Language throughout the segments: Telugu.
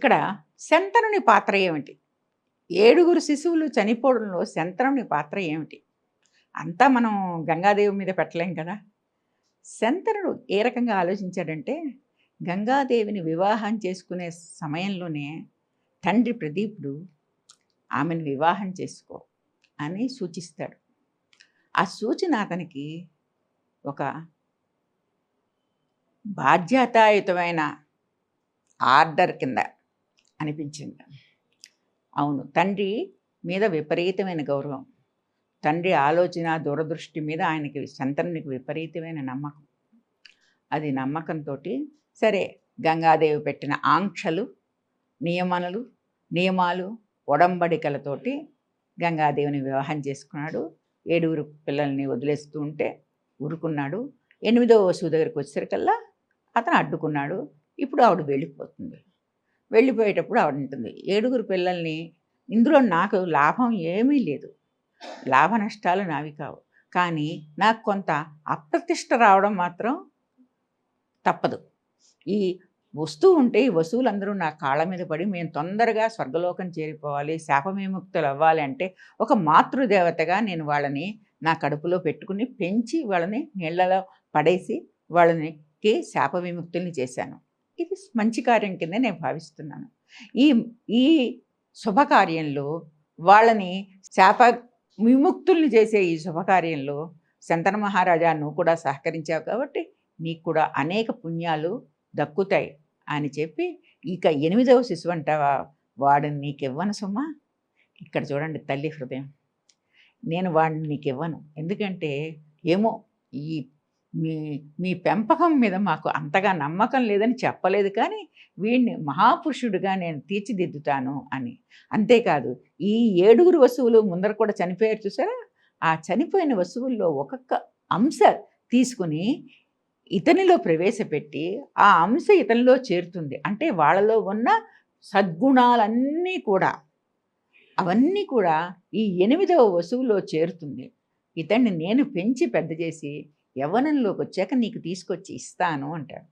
ఇక్కడ శంతనుని పాత్ర ఏమిటి? ఏడుగురు శిశువులు చనిపోవడంలో శంతనుని పాత్ర ఏమిటి? అంతా మనం గంగాదేవి మీద పెట్టలేం కదా? శంతనుడు ఏ రకంగా ఆలోచించాడంటే గంగాదేవిని వివాహం చేసుకునే సమయంలోనే తండ్రి ప్రదీపుడు ఆమెను వివాహం చేసుకో అని సూచిస్తాడు. ఆ సూచన అతనికి ఒక బాధ్యతాయుతమైన ఆర్డర్ కింద అనిపించింది. అవును తండ్రి మీద విపరీతమైన గౌరవం. తండ్రి ఆలోచన దూరదృష్టి మీద ఆయనకి సంతనునికి విపరీతమైన నమ్మకం. అది నమ్మకంతో సరే గంగాదేవి పెట్టిన ఆంక్షలు నియమనలు నియమాలు ఒడంబడికలతోటి గంగాదేవిని వివాహం చేసుకున్నాడు. ఏడుగురు పిల్లల్ని వదిలేస్తూ ఉంటే ఊరుకున్నాడు. ఎనిమిదవ వసువు దగ్గరికి వచ్చేసరికల్లా అతను అడ్డుకున్నాడు. ఇప్పుడు ఆవిడ వెళ్ళిపోతుంది. వెళ్ళిపోయేటప్పుడు ఆవిడ ఉంటుంది ఏడుగురు పిల్లల్ని ఇందులో నాకు లాభం ఏమీ లేదు. లాభ నష్టాలు నావి కావు. కానీ నాకు కొంత అప్రతిష్ట రావడం మాత్రం తప్పదు. ఈ వస్తువు ఉంటే ఈ వస్తువులందరూ నా కాళ్ళ మీద పడి మేము తొందరగా స్వర్గలోకం చేరిపోవాలి శాపవిముక్తులు అవ్వాలి అంటే ఒక మాతృదేవతగా నేను వాళ్ళని నా కడుపులో పెట్టుకుని పెంచి వాళ్ళని నీళ్ళలో పడేసి వాళ్ళనికి శాప విముక్తుల్ని చేశాను. ఇది మంచి కార్యం కింద నేను భావిస్తున్నాను. ఈ ఈ శుభకార్యంలో వాళ్ళని శాప విముక్తుల్ని చేసే ఈ శుభకార్యంలో శంతన మహారాజా నువ్వు కూడా సహకరించావు కాబట్టి నీకు కూడా అనేక పుణ్యాలు దక్కుతాయి అని చెప్పి ఇక ఎనిమిదవ శిశువు అంటావా వాడిని నీకు ఇవ్వను సుమ్మా ఇక్కడ చూడండి తల్లి హృదయం. నేను వాడిని నీకు ఇవ్వను. ఎందుకంటే ఏమో ఈ మీ మీ పెంపకం మీద మాకు అంతగా నమ్మకం లేదని చెప్పలేదు కానీ వీడిని మహాపురుషుడిగా నేను తీర్చిదిద్దుతాను అని. అంతేకాదు ఈ ఏడుగురు వస్తువులు ముందర కూడా చనిపోయారు చూసారా? ఆ చనిపోయిన వస్తువుల్లో ఒక్కొక్క అంశ తీసుకుని ఇతనిలో ప్రవేశపెట్టి ఆ అంశ ఇతనిలో చేరుతుంది. అంటే వాళ్ళలో ఉన్న సద్గుణాలన్నీ కూడా అవన్నీ కూడా ఈ ఎనిమిదవ వస్తువులో చేరుతుంది. ఇతన్ని నేను పెంచి పెద్ద చేసి యవ్వనంలోకి వచ్చాక నీకు తీసుకొచ్చి ఇస్తాను అంటాడు.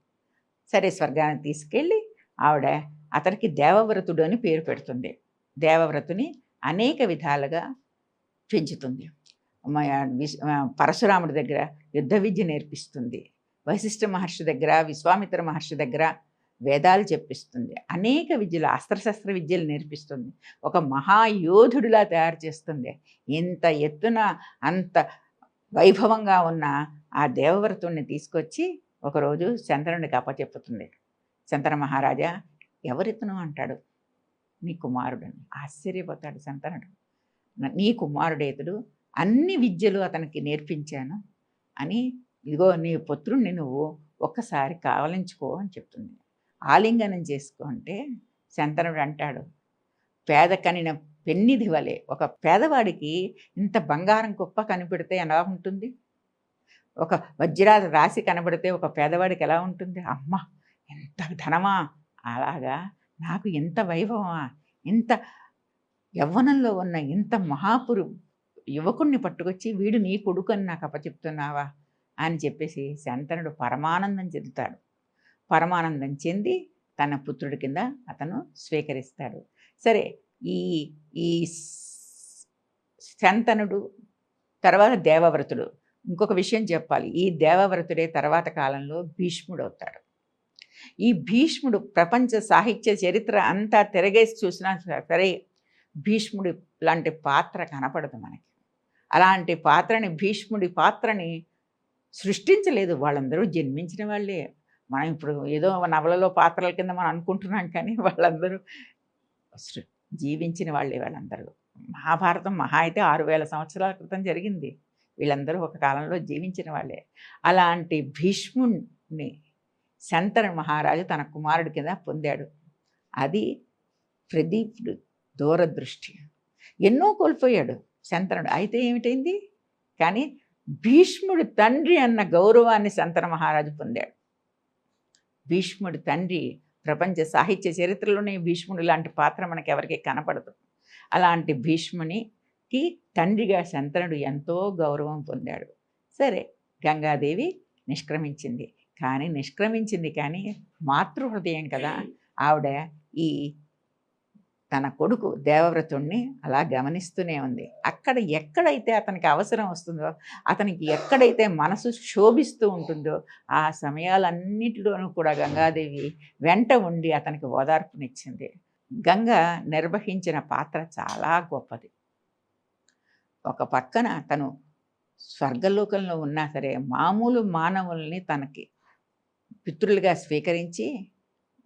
సరే స్వర్గానికి తీసుకెళ్ళి ఆవిడ అతనికి దేవవ్రతుడు అని పేరు పెడుతుంది. దేవవ్రతుని అనేక విధాలుగా పెంచుతుంది. పరశురాముడి దగ్గర యుద్ధ విద్య నేర్పిస్తుంది. వశిష్ఠ మహర్షి దగ్గర విశ్వామిత్ర మహర్షి దగ్గర వేదాలు చెప్పిస్తుంది. అనేక విద్యలు అస్త్రశస్త్ర విద్యలు నేర్పిస్తుంది. ఒక మహాయోధుడిలా తయారు చేస్తుంది. ఇంత ఎత్తున అంత వైభవంగా ఉన్న ఆ దేవవ్రతుణ్ణి తీసుకొచ్చి ఒకరోజు చంద్రునికి అప్పచెప్పుతుంది. చంద్ర మహారాజా ఎవరితను అంటాడు? నీ కుమారుడని. ఆశ్చర్యపోతాడు శంతనుడు నీ కుమారుడేతుడు అన్ని విద్యలు అతనికి నేర్పించాను అని ఇదిగో నీ పుత్రుణ్ణి నువ్వు ఒక్కసారి కావలించుకో అని చెప్తుంది. ఆలింగనం చేసుకో అంటే శంతనుడు అంటాడు పేద కనిన పెన్నిధి వలె ఒక పేదవాడికి ఇంత బంగారం కుప్ప కనిపెడితే ఎలా ఉంటుంది? ఒక వజ్రాల రాశి కనబడితే ఒక పేదవాడికి ఎలా ఉంటుంది? అమ్మ ఎంత ధనమా అలాగా? నాకు ఎంత వైభవమా? ఇంత యవ్వనంలో ఉన్న ఇంత మహాపురు యువకుణ్ణి పట్టుకొచ్చి వీడు నీ కొడుకు అని నాకు అప్పచెప్తున్నావా? అని చెప్పేసి శంతనుడు పరమానందం చెందుతాడు. పరమానందం చెంది తన పుత్రుడి కింద అతను స్వీకరిస్తాడు. సరే ఈ ఈ శంతనుడు తర్వాత దేవవ్రతుడు ఇంకొక విషయం చెప్పాలి. ఈ దేవవ్రతుడే తర్వాత కాలంలో భీష్ముడు అవుతాడు ఈ భీష్ముడు ప్రపంచ సాహిత్య చరిత్ర అంతా తిరగేసి చూసినా సరే భీష్ముడి లాంటి పాత్ర కనపడదు మనకి. అలాంటి పాత్రని భీష్ముడి పాత్రని సృష్టించలేదు. వాళ్ళందరూ జన్మించిన వాళ్ళే. మనం ఇప్పుడు ఏదో నవలలో పాత్రల కింద మనం అనుకుంటున్నాం కానీ వాళ్ళందరూ సృ- జీవించిన వాళ్ళే వాళ్ళందరూ. మహాభారతం మహా అయితే ఆరు వేల సంవత్సరాల క్రితం జరిగింది. వీళ్ళందరూ ఒక కాలంలో జీవించిన వాళ్ళే. అలాంటి భీష్ముణ్ణి శంతన మహారాజు తన కుమారుడి కింద పొందాడు. అది ప్రదీపుడు దూరదృష్టి. ఎన్నో కోల్పోయాడు శంతనుడు. అయితే ఏమిటైంది? కానీ భీష్ముడి తండ్రి అన్న గౌరవాన్ని శంతన మహారాజు పొందాడు. భీష్ముడి తండ్రి ప్రపంచ సాహిత్య చరిత్రలోనే భీష్ముడు లాంటి పాత్ర మనకి ఎవరికి కనపడదు. అలాంటి భీష్ముని కి తండ్రిగా శంతనుడు ఎంతో గౌరవం పొందాడు. సరే గంగాదేవి నిష్క్రమించింది. కానీ నిష్క్రమించింది కానీ మాతృహృదయం కదా. ఆవిడ ఈ తన కొడుకు దేవవ్రతుణ్ణి అలా గమనిస్తూనే ఉంది. అక్కడ ఎక్కడైతే అతనికి అవసరం వస్తుందో అతనికి ఎక్కడైతే మనసు శోభిస్తూ ఉంటుందో ఆ సమయాలన్నిటిలోనూ కూడా గంగాదేవి వెంట ఉండి అతనికి ఓదార్పునిచ్చింది. గంగ నిర్వహించిన పాత్ర చాలా గొప్పది. ఒక పక్కన తను స్వర్గలోకంలో ఉన్నా సరే మామూలు మానవుల్ని తనకి పితృలుగా స్వీకరించి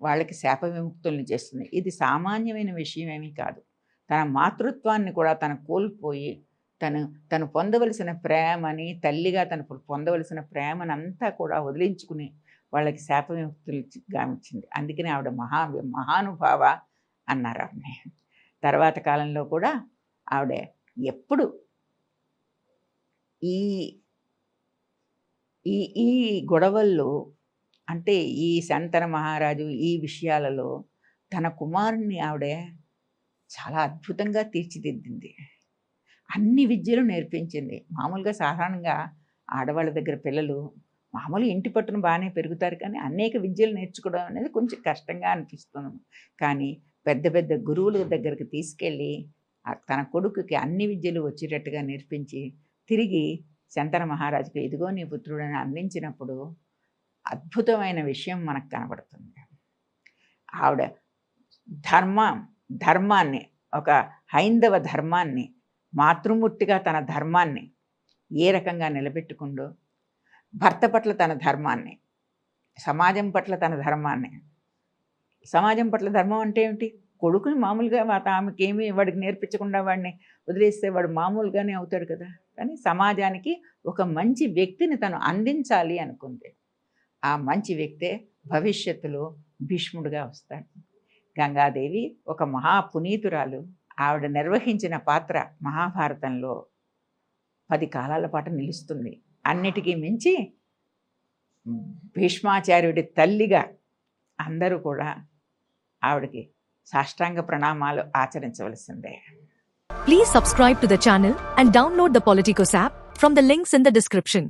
వాళ్ళకి శాప విముక్తుల్ని చేస్తుంది. ఇది సామాన్యమైన విషయం ఏమీ కాదు. తన మాతృత్వాన్ని కూడా తను కోల్పోయి తను తను పొందవలసిన ప్రేమని తల్లిగా తను పొందవలసిన ప్రేమని అంతా కూడా వదిలించుకుని వాళ్ళకి శాప విముక్తులు గామించింది అందుకని ఆవిడ మహా మహానుభావ అన్నారు ఆవిడని. తర్వాత కాలంలో కూడా ఆవిడ ఎప్పుడు ఈ ఈ ఈ గొడవల్లో అంటే ఈ శంతన మహారాజు ఈ విషయాలలో తన కుమారుణ్ణి ఆవిడ చాలా అద్భుతంగా తీర్చిదిద్దింది. అన్ని విద్యలు నేర్పించింది. మామూలుగా సాధారణంగా ఆడవాళ్ళ దగ్గర పిల్లలు మామూలు ఇంటి పట్టున బాగానే పెరుగుతారు కానీ అనేక విద్యలు నేర్చుకోవడం అనేది కొంచెం కష్టంగా అనిపిస్తుంది. కానీ పెద్ద పెద్ద గురువుల దగ్గరికి తీసుకెళ్ళి తన కొడుకుకి అన్ని విద్యలు వచ్చేటట్టుగా నేర్పించి తిరిగి శంతన మహారాజుకి ఇదిగో నీ పుత్రుడని అందించినప్పుడు అద్భుతమైన విషయం మనకు కనబడుతుంది. ఆవిడ ధర్మ ధర్మాన్ని ఒక హైందవ ధర్మాన్ని మాతృమూర్తిగా తన ధర్మాన్ని ఏ రకంగా నిలబెట్టుకుందో భర్త పట్ల తన ధర్మాన్ని సమాజం పట్ల తన ధర్మాన్ని. సమాజం పట్ల ధర్మం అంటే ఏమిటి? కొడుకుని మామూలుగా వా- ఆమెకి వాడికి నేర్పించకుండా వాడిని వదిలేస్తే వాడు మామూలుగానే అవుతాడు కదా. కానీ సమాజానికి ఒక మంచి వ్యక్తిని తను అందించాలి అనుకుంది ఆ మంచి వ్యక్తే భవిష్యత్తులో భీష్ముడుగా వస్తాడు. గంగాదేవి ఒక మహా పునీతురాలు ఆవిడ నిర్వహించిన పాత్ర మహాభారతంలో పది కాలాల పాటు నిలుస్తుంది. అన్నిటికీ మించి భీష్మాచార్యుడి తల్లిగా అందరూ కూడా ఆవిడకి సాష్టాంగ ప్రణామాలు ఆచరించవలసిందే Please subscribe to the channel and download the Politicos app from the links in the description.